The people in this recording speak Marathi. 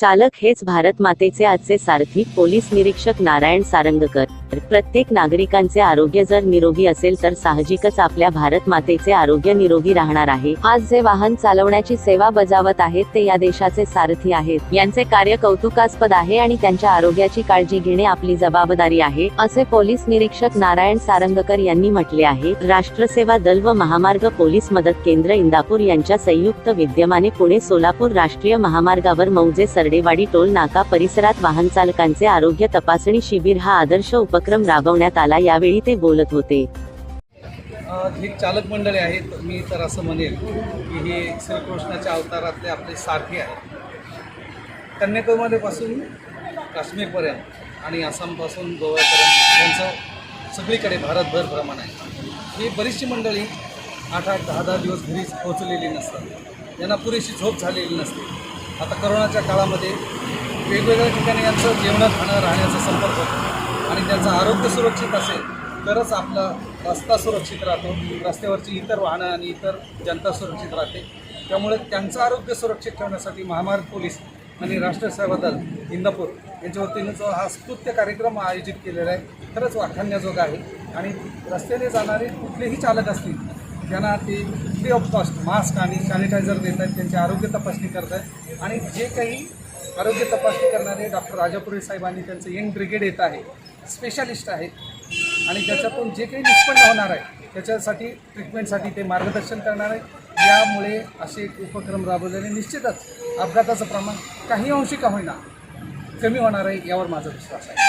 चालक हेच भारत मातेचे आजचे सारथी पोलीस निरीक्षक नारायण सारंगकर. प्रत्येक नागरिकांचे आरोग्य जर निरोगी असेल तर साहजिकच आपल्या भारत मातेचे आरोग्य निरोगी राहणार आहे. आज जे वाहन चालवण्याची सेवा बजावत आहेत ते या देशाचे सारथी आहेत. यांचे कार्य कौतुकास्पद आहे आणि त्यांच्या आरोग्याची काळजी घेणे आपली जबाबदारी आहे असे पोलीस निरीक्षक नारायण सारंगकर यांनी म्हटले आहे. राष्ट्रसेवा दल व महामार्ग पोलीस मदत केंद्र इंदापूर यांच्या संयुक्त विद्यमाने पुणे सोलापूर राष्ट्रीय महामार्गावर मौजे सरडेवाडी टोल नाका परिसरात वाहन चालकांचे आरोग्य तपासणी शिबिर हा आदर्श उपक्रम राबवण्यात आला यावेळी ते बोलत होते. अ, ही चालक मंडळी आहेत मी तर असं म्हणेल की हे श्रीकृष्णाच्या अवतारातले आपले सारथी आहेत. कन्याकुमारीपासून काश्मीरपर्यंत आणि आसामपासून गोव्यापर्यंत यांचं सगळीकडे भारतभर भ्रमण आहे. ही बरीचशी मंडळी आठ आठ दहा दहा दिवस घरी पोहोचलेली नसतात. यांना पुरेशी झोप झालेली नसते. आता करोनाच्या काळामध्ये वेगवेगळ्या ठिकाणी यांचं जेवणात खाणं राहण्याचा संपर्क होतो. आणि त्यांचं आरोग्य सुरक्षित असेल तरच आपला रस्ता सुरक्षित राहतो. रस्त्यावरची इतर वाहनं आणि इतर जनता सुरक्षित राहते. त्यामुळे त्यांचं आरोग्य सुरक्षित ठेवण्यासाठी महामार्ग पोलीस आणि राष्ट्रीय सेवा दल इंदापूर यांच्या वतीनं जो हा स्तुत्य कार्यक्रम आयोजित केलेला आहे खरंच वाखाणण्याजोगा आहे. आणि रस्त्याने जाणारे कुठलेही चालक असतील त्यांना ते फ्री ऑफ कॉस्ट मास्क आणि सॅनिटायझर देत आहेत त्यांची आरोग्य तपासणी करत आहेत. आणि जे काही आरोग्य तपासणी करणारे डॉक्टर राजापुरे साहेबांनी त्यांचं यंग ब्रिगेड येत आहे स्पेशालिस्ट आहेत. आणि त्याच्यातून जे काही निष्पन्न होणार आहे त्याच्यासाठी ट्रीटमेंटसाठी ते मार्गदर्शन करणार आहे यामुळे असे उपक्रम राबवल्याने निश्चितच अपघाताचं प्रमाण काही अंशी का होईना कमी होणार आहे यावर माझा विश्वास आहे.